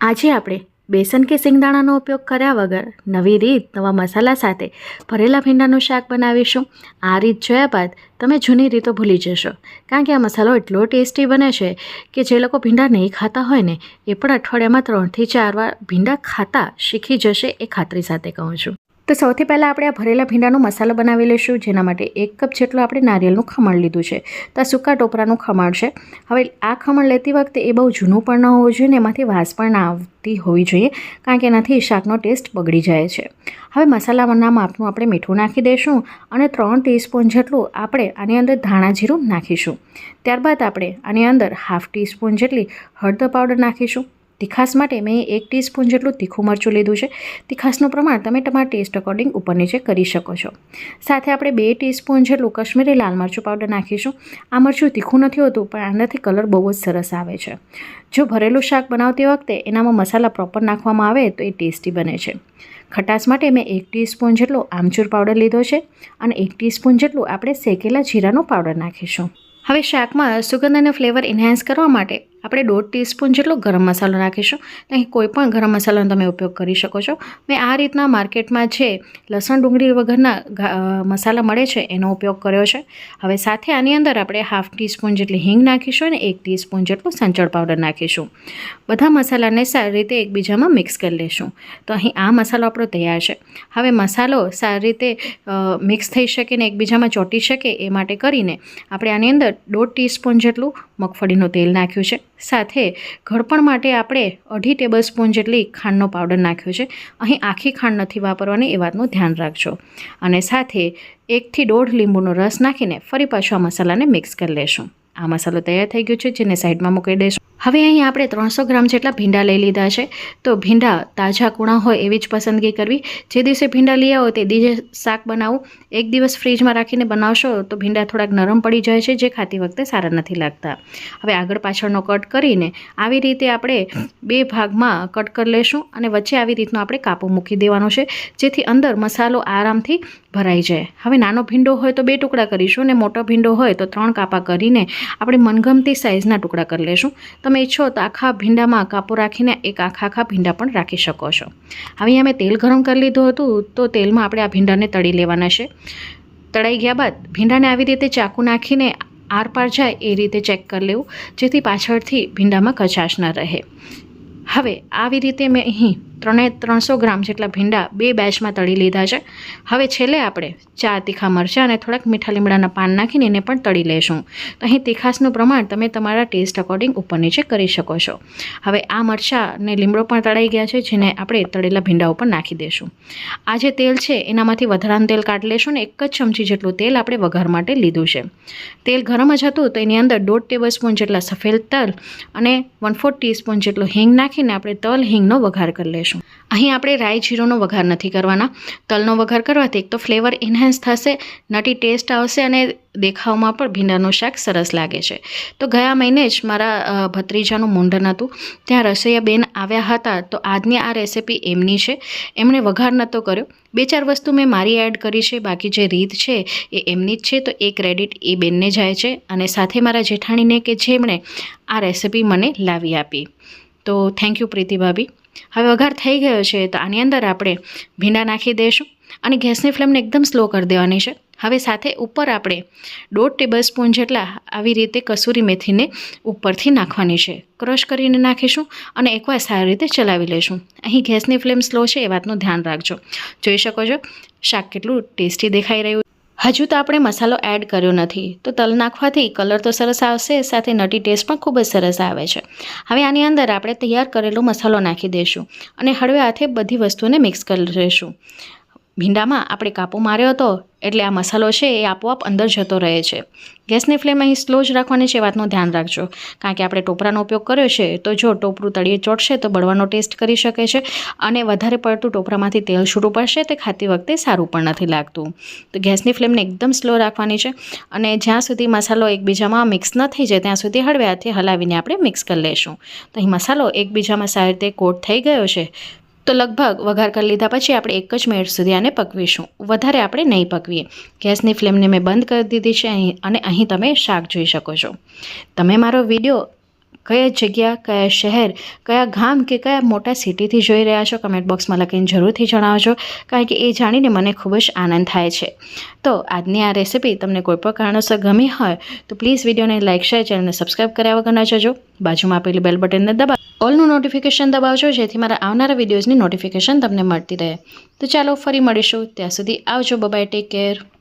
આજે આપણે બેસન કે સિંગદાણાનો ઉપયોગ કર્યા વગર નવી રીત, નવા મસાલા સાથે ભરેલા ભીંડાનું શાક બનાવીશું. આ રીત જોયા બાદ તમે જૂની રીતો ભૂલી જશો. કારણ કે આ મસાલો એટલો ટેસ્ટી બને છે કે જે લોકો ભીંડા નહીં ખાતા હોય ને, એ પણ અઠવાડિયામાં ત્રણથી ચાર વાર ભીંડા ખાતા શીખી જશે એ ખાતરી સાથે કહું છું. તો સૌથી પહેલાં આપણે આ ભરેલા ભીંડાનો મસાલો બનાવી લઈશું, જેના માટે એક કપ જેટલું આપણે નારિયેળનું ખમણ લીધું છે. તો આ સૂકા ટોપરાનું ખમણ છે. હવે આ ખમણ લેતી વખતે એ બહુ જૂનું પણ ન હોવું જોઈએ ને એમાંથી વાસ પણ ના આવતી હોવી જોઈએ, કારણ કે એનાથી શાકનો ટેસ્ટ બગડી જાય છે. હવે મસાલાના માપનું આપણે મીઠું નાખી દઈશું અને ત્રણ ટીસ્પૂન જેટલું આપણે આની અંદર ધાણા જીરું નાખીશું. ત્યારબાદ આપણે આની અંદર હાફ ટીસ્પૂન જેટલી હળદર પાવડર નાખીશું. તીખાસ માટે મેં એક ટીસ્પૂન જેટલું તીખું મરચું લીધું છે. તીખાસનું પ્રમાણ તમે તમારા ટેસ્ટ અકોર્ડિંગ ઉપર નીચે કરી શકો છો. સાથે આપણે બે ટીસ્પૂન જેટલું કશ્મીરી લાલ મરચું પાવડર નાખીશું. આ મરચું તીખું નથી હોતું, પણ આનાથી કલર બહુ જ સરસ આવે છે. જો ભરેલું શાક બનાવતી વખતે એનામાં મસાલા પ્રોપર નાખવામાં આવે તો એ ટેસ્ટી બને છે. ખટાશ માટે મેં એક ટીસ્પૂન જેટલો આમચૂર પાવડર લીધો છે અને એક ટીસ્પૂન જેટલું આપણે શેકેલા જીરાનો પાવડર નાખીશું. હવે શાકમાં સુગંધ અને ફ્લેવર એન્હાન્સ કરવા માટે આપણે દોઢ ટીસ્પૂન જેટલો ગરમ મસાલો નાખીશું અહીં કોઈ પણ ગરમ મસાલાનો તમે ઉપયોગ કરી શકો છો. મેં આ રીતના માર્કેટમાં જે લસણ ડુંગળી વગરના મસાલા મળે છે, એનો ઉપયોગ કર્યો છે. હવે સાથે આની અંદર આપણે હાફ ટીસ્પૂન જેટલી હિંગ નાખીશું અને એક ટીસ્પૂન જેટલું સંચળ પાવડર નાખીશું. બધા મસાલાને સારી રીતે એકબીજામાં મિક્સ કરી લઈશું તો અહીં આ મસાલો આપણો તૈયાર છે. હવે મસાલો સારી રીતે મિક્સ થઈ શકે ને એકબીજામાં ચોંટી શકે એ માટે કરીને આપણે આની અંદર દોઢ ટીસ્પૂન જેટલું મગફળીનું તેલ નાખ્યું છે. સાથે ઘડપણ માટે આપણે અઢી ટેબલ સ્પૂન જેટલી ખાંડનો પાવડર નાખ્યો છે. અહીં આખી ખાંડ નથી વાપરવાની, એ વાતનું ધ્યાન રાખજો. અને સાથે એકથી દોઢ લીંબુનો રસ નાખીને ફરી પાછું આ મસાલાને મિક્સ કરી લેશું. આ મસાલો તૈયાર થઈ ગયો છે, જેને સાઈડમાં મૂકી દઈશું. હવે અહીં આપણે ત્રણસો ગ્રામ જેટલા ભીંડા લઈ લીધા છે. તો ભીંડા તાજા કૂણા હોય એવી જ પસંદગી કરવી. જે દિવસે ભીંડા લઈ આવો તે દિવસે શાક બનાવવું એક દિવસ ફ્રીજમાં રાખીને બનાવશો તો ભીંડા થોડાક નરમ પડી જાય છે, જે ખાતી વખતે સારા નથી લાગતા. હવે આગળ પાછળનો કટ કરીને આવી રીતે આપણે બે ભાગમાં કટ કરી લેશું અને વચ્ચે આવી રીતનો આપણે કાપો મૂકી દેવાનો છે, જેથી અંદર મસાલો આરામથી ભરાઈ જાય. હવે નાનો ભીંડો હોય તો બે ટુકડા કરીશું અને મોટો ભીંડો હોય તો ત્રણ કાપા કરીને આપણે મનગમતી સાઇઝના ટુકડા કરી લેશું. તમે ઈચ્છો તો આખા ભીંડામાં કાપો રાખીને એક આખા આખા ભીંડા પણ રાખી શકો છો. હવે અહીંયા મેં તેલ ગરમ કરી લીધું હતું, તો તેલમાં આપણે આ ભીંડાને તળી લેવાના છે. તળાઈ ગયા બાદ ભીંડાને આવી રીતે ચાકુ નાખીને આરપાર જાય એ રીતે ચેક કરી લેવું, જેથી પાછળથી ભીંડામાં કચાશ ન રહે. હવે આવી રીતે મેં અહીં ત્રણે ત્રણસો ગ્રામ જેટલા ભીંડા બે બેચમાં તળી લીધા છે. હવે છેલ્લે આપણે ચાર તીખા મરચાં અને થોડાક મીઠા લીમડાના પાન નાખીને એને પણ તળી લેશું. તો અહીં તીખાસનું પ્રમાણ તમે તમારા ટેસ્ટ અકોર્ડિંગ ઉપર નીચે કરી શકો છો. હવે આ મરચાં અને લીમડો પણ તળાઈ ગયા છે, જેને આપણે તળેલા ભીંડા ઉપર નાખી દઈશું આ જે તેલ છે, એનામાંથી વધારાનું તેલ કાઢી લેશું ને એક જ ચમચી જેટલું તેલ આપણે વઘાર માટે લીધું છે. તેલ ગરમ જ હતું તો એની અંદર દોઢ ટેબલ સ્પૂન જેટલા સફેદ તલ અને વન ફોર્થ ટીસ્પૂન જેટલું હિંગ નાખીને આપણે તલ હિંગનો વઘાર કરી લઈશું. અહીં આપણે રાઈ જીરોનો વઘાર નથી કરવાના. તલનો વઘાર કરવાથી એક તો ફ્લેવર એન્હાન્સ થશે, નટી ટેસ્ટ આવશે અને દેખાવમાં પણ ભીંડાનું શાક સરસ લાગે છે. તો ગયા મહિને જ મારા ભત્રીજાનું મુંડન હતું ત્યાં રસોઈયા બેન આવ્યા હતા તો આજની આ રેસીપી એમની છે. એમણે વઘાર નહોતો કર્યો. બે ચાર વસ્તુ મેં મારી એડ કરી છે, બાકી જે રીત છે એ એમની જ છે. તો એ ક્રેડિટ એ બેનને જાય છે અને સાથે મારા જેઠાણીને કે જેમણે આ રેસિપી મને લાવી આપી. તો થેન્ક યુ પ્રીતિ ભાભી. હવે વઘાર થઈ ગયો છે તો આની અંદર આપણે ભીંડા નાખી દઈશું અને ગેસની ફ્લેમને એકદમ સ્લો કરી દેવાની છે. હવે સાથે ઉપર આપણે દોઢ ટેબલ સ્પૂન જેટલા આવી રીતે કસૂરી મેથીને ઉપરથી નાખવાની છે. ક્રશ કરીને નાખીશું અને એકવાર સારી રીતે ચલાવી લઈશું. અહીં ગેસની ફ્લેમ સ્લો છે, એ વાતનું ધ્યાન રાખજો. જોઈ શકો છો, શાક કેટલું ટેસ્ટી દેખાઈ રહ્યું હજુ તો આપણે મસાલો એડ કર્યો નથી. તો તલ નાખવાથી કલર તો સરસ આવશે, સાથે નટી ટેસ્ટ પણ ખૂબ જ સરસ આવે છે. હવે આની અંદર આપણે તૈયાર કરેલો મસાલો નાખી દઈશું અને હળવે હાથે બધી વસ્તુને મિક્સ કરી લઈશું. ભીંડામાં આપણે કાપો માર્યો હતો એટલે આ મસાલો છે એ આપોઆપ અંદર જતો રહે છે. ગેસની ફ્લેમ અહીં સ્લો જ રાખવાની છે વાતનું ધ્યાન રાખજો. કારણ કે આપણે ટોપરાનો ઉપયોગ કર્યો છે તો જો ટોપરું તળીએ ચોટશે તો બળવાનો ટેસ્ટ કરી શકે છે અને વધારે પડતું ટોપરામાંથી તેલ છૂટું પડશે તે ખાતી વખતે સારું પણ નથી લાગતું. તો ગેસની ફ્લેમને એકદમ સ્લો રાખવાની છે અને જ્યાં સુધી મસાલો એકબીજામાં મિક્સ ન થઈ જાય ત્યાં સુધી હળવે હાથે હલાવીને આપણે મિક્સ કરી લઈશું તો અહીં મસાલો એકબીજામાં સારી રીતે કોટ થઈ ગયો છે. તો લગભગ વઘાર કરી લીધા પછી આપણે એક જ મિનિટ સુધી આને પકવીશું. વધારે આપણે નહીં પકવીએ. ગેસની ફ્લેમને મેં બંધ કરી દીધી છે અને અહીં તમે શાક જોઈ શકો છો. તમે મારો વીડિયો કયા જગ્યા, કયા શહેર, કયા ગામ કે કયા મોટા સિટીથી જોઈ રહ્યા છો? કમેન્ટ બોક્સમાં લખીને જરૂરથી જણાવજો, કારણ કે એ જાણીને મને ખૂબ જ આનંદ થાય છે. તો આજની આ રેસિપી તમને કોઈ પણ કારણોસર ગમી હોય, તો પ્લીઝ વિડીયોને લાઇક, શેર, ચેનલને સબસ્ક્રાઈબ કર્યા વગર ન જજો. બાજુમાં આપેલી બેલ બટનને દબાવ. ઓલનું નોટિફિકેશન દબાવજો, જેથી મારા આવનારા વિડીયોઝની નોટિફિકેશન તમને મળતી રહે. તો ચાલો ફરી મળીશું. ત્યાં સુધી આવજો. Bye-bye take care